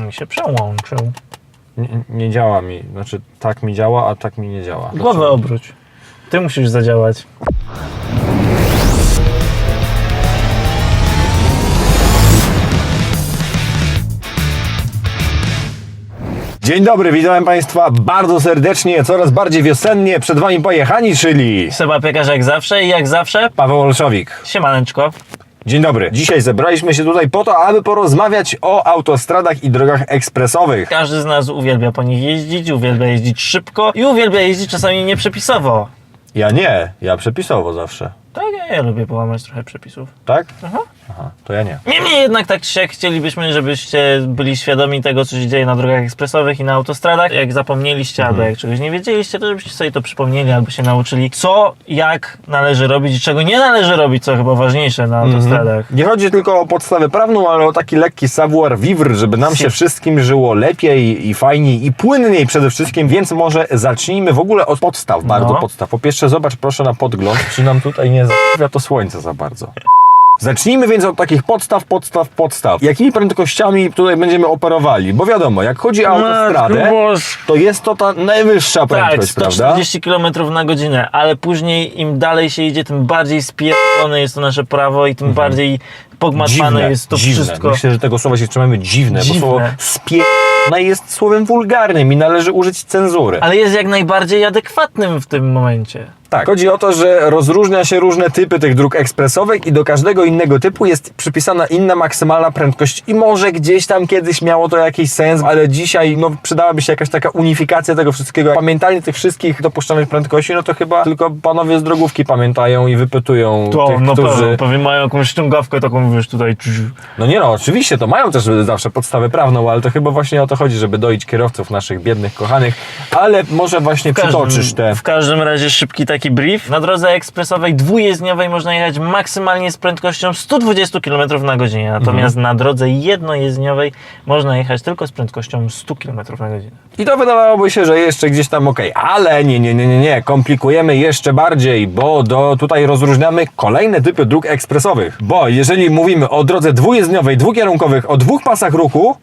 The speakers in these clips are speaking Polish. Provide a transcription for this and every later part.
Mi się przełączył. Nie, nie działa mi. Znaczy, tak mi działa, a tak mi nie działa. Głowę Dlaczego? obróć. Ty musisz zadziałać. Dzień dobry, witam Państwa bardzo serdecznie, coraz bardziej wiosennie. Przed Wami pojechani, czyli Seba Piekarz jak zawsze i jak zawsze Paweł Olszowik. Siemaneczko. Dzień dobry. Dzisiaj zebraliśmy się tutaj po to, aby porozmawiać o autostradach i drogach ekspresowych. Każdy z nas uwielbia po nich jeździć, uwielbia jeździć szybko i uwielbia jeździć czasami nieprzepisowo. Ja nie, ja przepisowo zawsze. Tak, ja, ja lubię połamać trochę przepisów. Tak? Aha. Aha, to ja nie. Niemniej jednak tak siak chcielibyśmy, żebyście byli świadomi tego, co się dzieje na drogach ekspresowych i na autostradach. Jak zapomnieliście albo jak czegoś nie wiedzieliście, to żebyście sobie to przypomnieli albo się nauczyli, co, jak należy robić i czego nie należy robić, co chyba ważniejsze na autostradach. Nie chodzi tylko o podstawę prawną, ale o taki lekki savoir vivre, żeby nam się wszystkim żyło lepiej i fajniej i płynniej przede wszystkim, więc może zacznijmy w ogóle od podstaw, bardzo No. podstaw. Po pierwsze zobacz proszę na podgląd, czy nam tutaj nie zaprawia to słońce za bardzo. Zacznijmy więc od takich podstaw, podstaw, podstaw. Jakimi prędkościami tutaj będziemy operowali? Bo wiadomo, jak chodzi o autostradę, to jest to ta najwyższa Tak, prędkość, prawda? 140 km na godzinę, ale później im dalej się idzie, tym bardziej spierdolone jest to nasze prawo i tym bardziej pogmatwane jest to Mhm. dziwne. wszystko. Myślę, że tego słowa się trzymamy dziwne, Dziwne. bo słowo spierdolone jest słowem wulgarnym i należy użyć cenzury. Ale jest jak najbardziej adekwatnym w tym momencie. Tak. Chodzi o to, że rozróżnia się różne typy tych dróg ekspresowych i do każdego innego typu jest przypisana inna maksymalna prędkość i może gdzieś tam kiedyś miało to jakiś sens, ale dzisiaj no, przydałaby się jakaś taka unifikacja tego wszystkiego. Pamiętanie tych wszystkich dopuszczanych prędkości, no to chyba tylko panowie z drogówki pamiętają i wypytują To tych, no którzy... pewnie, pewnie mają jakąś ściągawkę taką, wiesz, tutaj. No nie no, oczywiście, to mają też zawsze podstawę prawną, ale to chyba właśnie o to chodzi, żeby doić kierowców naszych biednych, kochanych, ale może właśnie przytoczysz te... w każdym razie szybki taki brief. Na drodze ekspresowej dwujezdniowej można jechać maksymalnie z prędkością 120 km na godzinę, natomiast Mhm. na drodze jednojezdniowej można jechać tylko z prędkością 100 km na godzinę. I to wydawałoby się, że jeszcze gdzieś tam okej, ale nie, nie, nie, nie, nie, komplikujemy jeszcze bardziej, bo do, tutaj rozróżniamy kolejne typy dróg ekspresowych, bo jeżeli mówimy o drodze dwujezdniowej, dwukierunkowych, o dwóch pasach ruchu,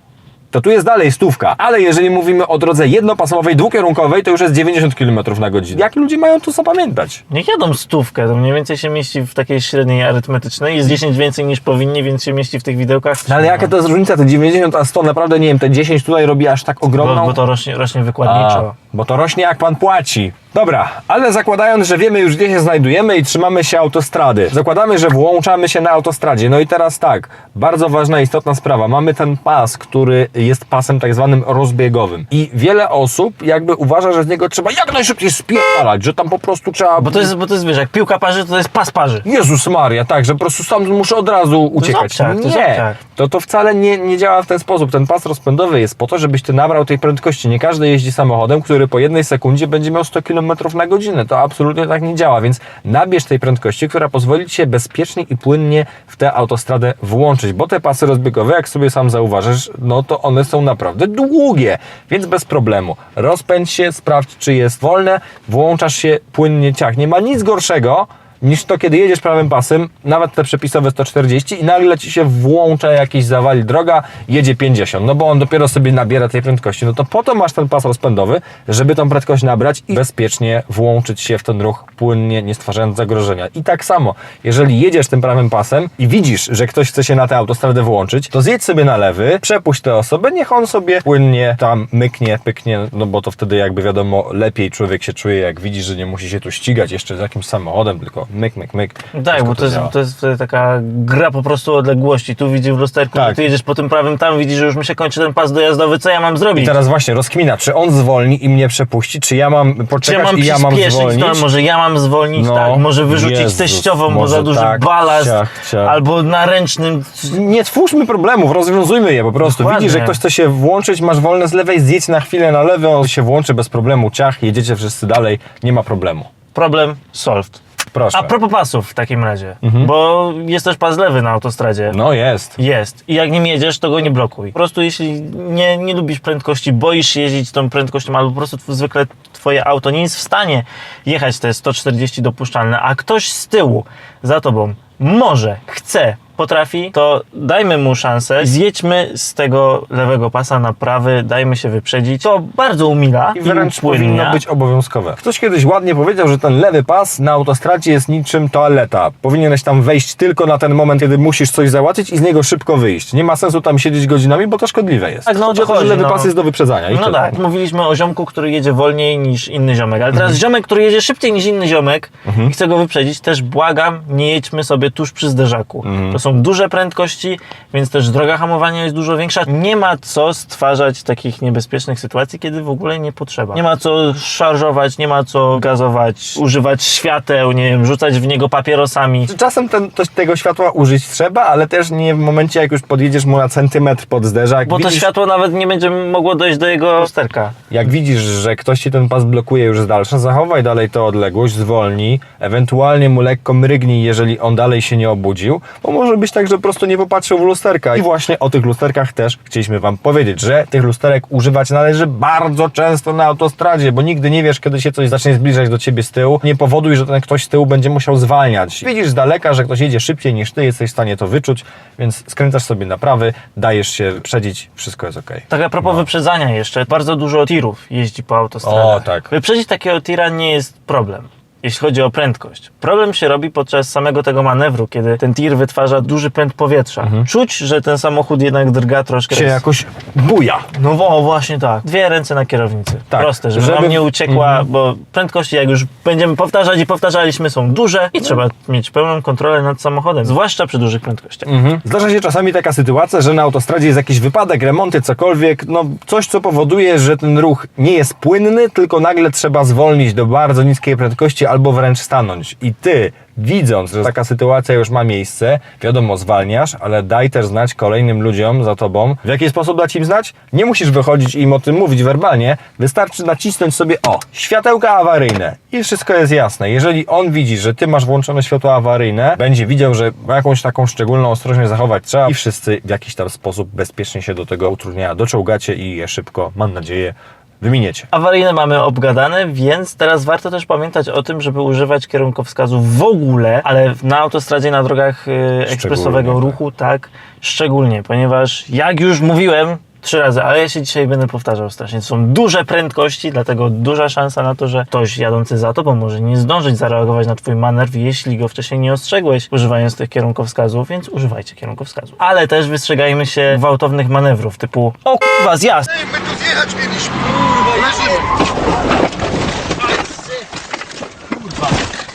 to tu jest dalej stówka, ale jeżeli mówimy o drodze jednopasowej, dwukierunkowej, to już jest 90 km na godzinę. Jak ludzie mają to zapamiętać? Niech jadą stówkę, to mniej więcej się mieści w takiej średniej arytmetycznej. Jest 10 więcej niż powinni, więc się mieści w tych widełkach. No ale jaka to jest różnica, te 90 a 100, naprawdę nie wiem, te 10 tutaj robi aż tak ogromną... Bo, bo to rośnie, rośnie wykładniczo. A, bo to rośnie jak pan płaci. Dobra, ale zakładając, że wiemy już gdzie się znajdujemy i trzymamy się autostrady. Zakładamy, że włączamy się na autostradzie. No i teraz tak, bardzo ważna, istotna sprawa. Mamy ten pas, który jest pasem tak zwanym rozbiegowym. I wiele osób jakby uważa, że z niego trzeba jak najszybciej spierdalać, że tam po prostu trzeba... Bo to jest, bo to jest, wiesz, jak piłka parzy, to jest pas parzy. Jezus Maria, tak, że po prostu sam muszę od razu uciekać. obciach, to nie, to, to wcale nie, nie działa w ten sposób. Ten pas rozpędowy jest po to, żebyś ty nabrał tej prędkości. Nie każdy jeździ samochodem, który po jednej sekundzie będzie miał 100 km na godzinę. To absolutnie tak nie działa, więc nabierz tej prędkości, która pozwoli ci się bezpiecznie i płynnie w tę autostradę włączyć, bo te pasy rozbiegowe, jak sobie sam zauważysz, no to one są naprawdę długie, więc bez problemu. Rozpędź się, sprawdź, czy jest wolne, włączasz się płynnie ciach. Nie ma nic gorszego, niż to, kiedy jedziesz prawym pasem, nawet te przepisowe 140 i nagle ci się włącza jakiś zawali droga, jedzie 50, no bo on dopiero sobie nabiera tej prędkości. No to po to masz ten pas rozpędowy, żeby tą prędkość nabrać i bezpiecznie włączyć się w ten ruch płynnie, nie stwarzając zagrożenia. I tak samo, jeżeli jedziesz tym prawym pasem i widzisz, że ktoś chce się na tę autostradę włączyć, to zjedź sobie na lewy, przepuść tę osobę, niech on sobie płynnie tam myknie, pyknie, no bo to wtedy jakby wiadomo, lepiej człowiek się czuje, jak widzi, że nie musi się tu ścigać jeszcze z jakimś samochodem, tylko myk, myk, myk. Tak, Wszystko bo to jest, działa. to jest taka gra po prostu odległości. Tu widzisz w lusterku, Tak. ty jedziesz po tym prawym, tam widzisz, że już mi się kończy ten pas dojazdowy, co ja mam zrobić? I teraz właśnie rozkmina, czy on zwolni i mnie przepuści, czy ja mam Czy ja poczekać mam i ja mam zwolnić. to może ja mam zwolnić, No, tak, może wyrzucić Jezus, teściową, bo może za duży tak, balast, ciach, ciach. albo na ręcznym. Nie twórzmy problemów, rozwiązujmy je po prostu. Dokładnie. Widzisz, że ktoś chce się włączyć, masz wolne z lewej, zjedź na chwilę na lewo, on się włączy bez problemu, ciach, jedziecie wszyscy dalej, nie ma problemu. Problem solved. Proszę. A propos pasów w takim razie, bo jest też pas lewy na autostradzie. No jest. Jest. I jak nim jedziesz, to go nie blokuj. Po prostu jeśli nie, nie lubisz prędkości, boisz się jeździć tą prędkością, albo po prostu zwykle twoje auto nie jest w stanie jechać te 140 dopuszczalne, a ktoś z tyłu za tobą może, chce potrafi, to dajmy mu szansę, zjedźmy z tego lewego pasa na prawy, dajmy się wyprzedzić. To bardzo umila I wręcz upłynnia. powinno być obowiązkowe. Ktoś kiedyś ładnie powiedział, że ten lewy pas na autostradzie jest niczym toaleta. Powinieneś tam wejść tylko na ten moment, kiedy musisz coś załatwić i z niego szybko wyjść. Nie ma sensu tam siedzieć godzinami, bo to szkodliwe jest. Tak, no, że chodzi, lewy no. pas jest do wyprzedzania. I No tyle. tak, mówiliśmy o ziomku, który jedzie wolniej niż inny ziomek, ale Mhm. teraz ziomek, który jedzie szybciej niż inny ziomek i chce go wyprzedzić, też błagam, nie jedźmy sobie tuż przy zderzaku. Mhm. To są duże prędkości, więc też droga hamowania jest dużo większa. Nie ma co stwarzać takich niebezpiecznych sytuacji, kiedy w ogóle nie potrzeba. Nie ma co szarżować, nie ma co gazować, używać świateł, nie wiem, rzucać w niego papierosami. Czasem ten, to, tego światła użyć trzeba, ale też nie w momencie, jak już podjedziesz mu na centymetr pod zderzak. Bo to widzisz, światło nawet nie będzie mogło dojść do jego lusterka. Jak widzisz, że ktoś ci ten pas blokuje już z dalsza, zachowaj dalej tę odległość, zwolnij, ewentualnie mu lekko mrygnij, jeżeli on dalej się nie obudził, bo może być tak, że po prostu nie popatrzył w lusterka. I właśnie o tych lusterkach też chcieliśmy Wam powiedzieć, że tych lusterek używać należy bardzo często na autostradzie, bo nigdy nie wiesz, kiedy się coś zacznie zbliżać do Ciebie z tyłu. Nie powoduj, że ten ktoś z tyłu będzie musiał zwalniać. Widzisz z daleka, że ktoś jedzie szybciej niż Ty, jesteś w stanie to wyczuć, więc skręcasz sobie na prawy, dajesz się przedzić, wszystko jest ok. Tak a propos wyprzedzania jeszcze, bardzo dużo tirów jeździ po autostradach. O, tak. Wyprzedzić takiego tira nie jest problem. Jeśli chodzi o prędkość. Problem się robi podczas samego tego manewru, kiedy ten tir wytwarza duży pęd powietrza. Czuć, że ten samochód jednak drga troszkę. Mhm. Się jakoś buja. No wo, właśnie tak. Dwie ręce na kierownicy. Tak, Proste, żeby, żeby- nam nie uciekła, bo prędkości, jak już będziemy powtarzać i powtarzaliśmy, są duże i trzeba mieć pełną kontrolę nad samochodem, zwłaszcza przy dużych prędkościach. Mhm. Zdarza się czasami taka sytuacja, że na autostradzie jest jakiś wypadek, remonty, cokolwiek, no coś, co powoduje, że ten ruch nie jest płynny, tylko nagle trzeba zwolnić do bardzo niskiej prędkości albo wręcz stanąć. I ty, widząc, że taka sytuacja już ma miejsce, wiadomo, zwalniasz, ale daj też znać kolejnym ludziom za tobą. W jaki sposób dać im znać? Nie musisz wychodzić i im o tym mówić werbalnie, wystarczy nacisnąć sobie o, światełka awaryjne i wszystko jest jasne. Jeżeli on widzi, że ty masz włączone światła awaryjne, będzie widział, że jakąś taką szczególną ostrożność zachować trzeba i wszyscy w jakiś tam sposób bezpiecznie się do tego utrudnienia doczołgacie i je szybko, mam nadzieję, wyminiecie. Awaryjne mamy obgadane, więc teraz warto też pamiętać o tym, żeby używać kierunkowskazów w ogóle, ale na autostradzie, na drogach y, ekspresowego tak. ruchu tak szczególnie, ponieważ jak już mówiłem trzy razy, ale ja się dzisiaj będę powtarzał strasznie, to są duże prędkości, dlatego duża szansa na to, że ktoś jadący za tobą może nie zdążyć zareagować na twój manewr, jeśli go wcześniej nie ostrzegłeś używając tych kierunkowskazów, więc używajcie kierunkowskazów. Ale też wystrzegajmy się gwałtownych manewrów typu o kurwa zjazd! Ej, my tu zjechać mieliśmy. Kurwa,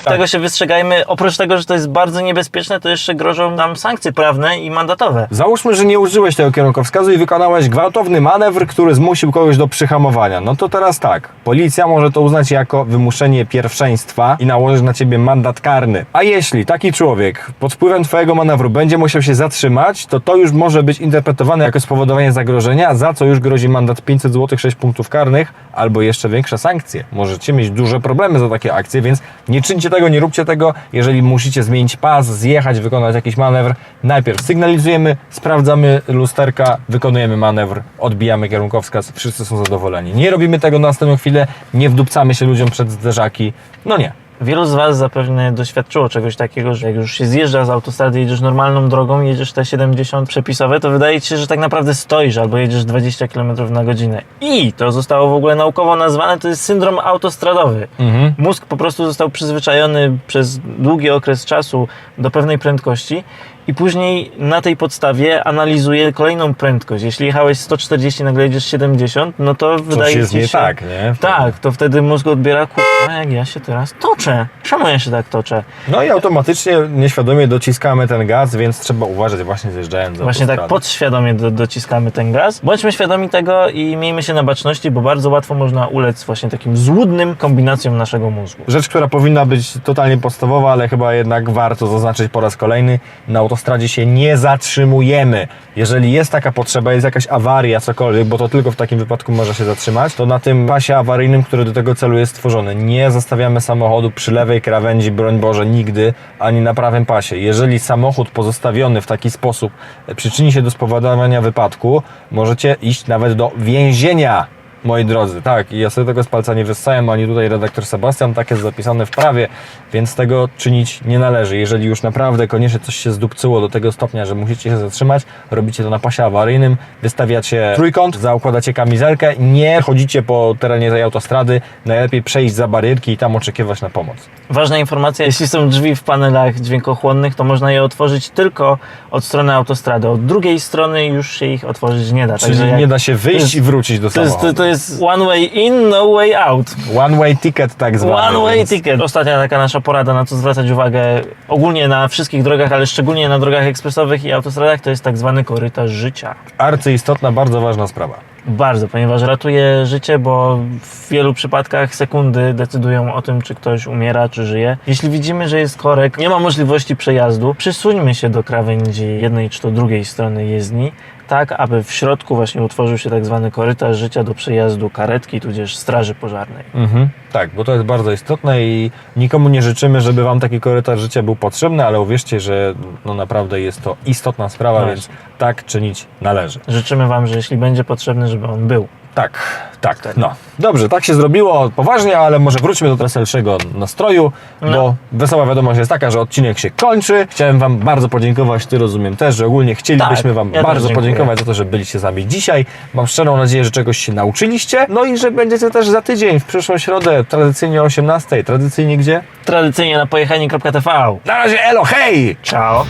Tego się wystrzegajmy. Oprócz tego, że to jest bardzo niebezpieczne, to jeszcze grożą nam sankcje prawne i mandatowe. Załóżmy, że nie użyłeś tego kierunkowskazu i wykonałeś gwałtowny manewr, który zmusił kogoś do przyhamowania. No to teraz tak. Policja może to uznać jako wymuszenie pierwszeństwa i nałożyć na ciebie mandat karny. A jeśli taki człowiek pod wpływem twojego manewru będzie musiał się zatrzymać, to to już może być interpretowane jako spowodowanie zagrożenia, za co już grozi mandat 500 zł, 6 punktów karnych albo jeszcze większe sankcje. Możecie mieć duże problemy za takie akcje, więc nie czyńcie tego, nie róbcie tego. Jeżeli musicie zmienić pas, zjechać, wykonać jakiś manewr, najpierw sygnalizujemy, sprawdzamy lusterka, wykonujemy manewr, odbijamy kierunkowskaz, wszyscy są zadowoleni. Nie robimy tego na następną chwilę, nie wdupcamy się ludziom przed zderzaki. No nie. Wielu z Was zapewne doświadczyło czegoś takiego, że jak już się zjeżdża z autostrady, jedziesz normalną drogą, jedziesz te 70 przepisowe, to wydaje Ci się, że tak naprawdę stoisz albo jedziesz 20 km na godzinę. I to zostało w ogóle naukowo nazwane, to jest syndrom autostradowy. Mhm. Mózg po prostu został przyzwyczajony przez długi okres czasu do pewnej prędkości i później na tej podstawie analizuje kolejną prędkość. Jeśli jechałeś 140, nagle jedziesz 70, no to wydaje jest ci nie się... tak, nie? Tak, to wtedy mózg odbiera, kurwa, jak ja się teraz toczę. Czemu ja się tak toczę? No i automatycznie, nieświadomie dociskamy ten gaz, więc trzeba uważać właśnie zjeżdżając Właśnie tak podświadomie do, dociskamy ten gaz. Bądźmy świadomi tego i miejmy się na baczności, bo bardzo łatwo można ulec właśnie takim złudnym kombinacjom naszego mózgu. Rzecz, która powinna być totalnie podstawowa, ale chyba jednak warto zaznaczyć po raz kolejny, na autostradzie się nie zatrzymujemy. Jeżeli jest taka potrzeba, jest jakaś awaria, cokolwiek, bo to tylko w takim wypadku może się zatrzymać, to na tym pasie awaryjnym, który do tego celu jest stworzony, nie zostawiamy samochodu przy lewej krawędzi, broń Boże, nigdy, ani na prawym pasie. Jeżeli samochód pozostawiony w taki sposób e, przyczyni się do spowodowania wypadku, możecie iść nawet do więzienia. Moi drodzy. Tak, i ja sobie tego z palca nie wyssałem, ani tutaj redaktor Sebastian, tak jest zapisane w prawie, więc tego czynić nie należy. Jeżeli już naprawdę koniecznie coś się zdupcyło do tego stopnia, że musicie się zatrzymać, robicie to na pasie awaryjnym, wystawiacie trójkąt, zaukładacie kamizelkę, nie chodzicie po terenie tej autostrady, najlepiej przejść za barierki i tam oczekiwać na pomoc. Ważna informacja, jeśli są drzwi w panelach dźwiękochłonnych, to można je otworzyć tylko od strony autostrady. Od drugiej strony już się ich otworzyć nie da. Czyli jak- nie da się wyjść jest- i wrócić do To jest, samochodu. to, to jest one way in, no way out. One way ticket tak zwany. One way więc- ticket. Ostatnia taka nasza porada, na co zwracać uwagę ogólnie na wszystkich drogach, ale szczególnie na drogach ekspresowych i autostradach, to jest tak zwany korytarz życia. Arcyistotna, bardzo ważna sprawa. Bardzo, ponieważ ratuje życie, bo w wielu przypadkach sekundy decydują o tym, czy ktoś umiera, czy żyje. Jeśli widzimy, że jest korek, nie ma możliwości przejazdu, przysuńmy się do krawędzi jednej czy to drugiej strony jezdni, tak aby w środku właśnie utworzył się tak zwany korytarz życia do przejazdu karetki, tudzież straży pożarnej. Mhm. Tak, bo to jest bardzo istotne i nikomu nie życzymy, żeby Wam taki korytarz życia był potrzebny, ale uwierzcie, że no naprawdę jest to istotna sprawa, No więc tak czynić należy. Życzymy Wam, że jeśli będzie potrzebny, żeby on był. Tak, tak, no. Dobrze, tak się zrobiło poważnie, ale może wróćmy do weselszego nastroju, No. bo wesoła wiadomość jest taka, że odcinek się kończy. Chciałem Wam bardzo podziękować, Ty rozumiem też, że ogólnie chcielibyśmy Tak, Wam ja bardzo podziękować za to, że byliście z nami dzisiaj. Mam szczerą nadzieję, że czegoś się nauczyliście, no i że będziecie też za tydzień, w przyszłą środę, tradycyjnie o 18, tradycyjnie gdzie? Tradycyjnie na pojechani.tv. Na razie, elo, hej! Ciao!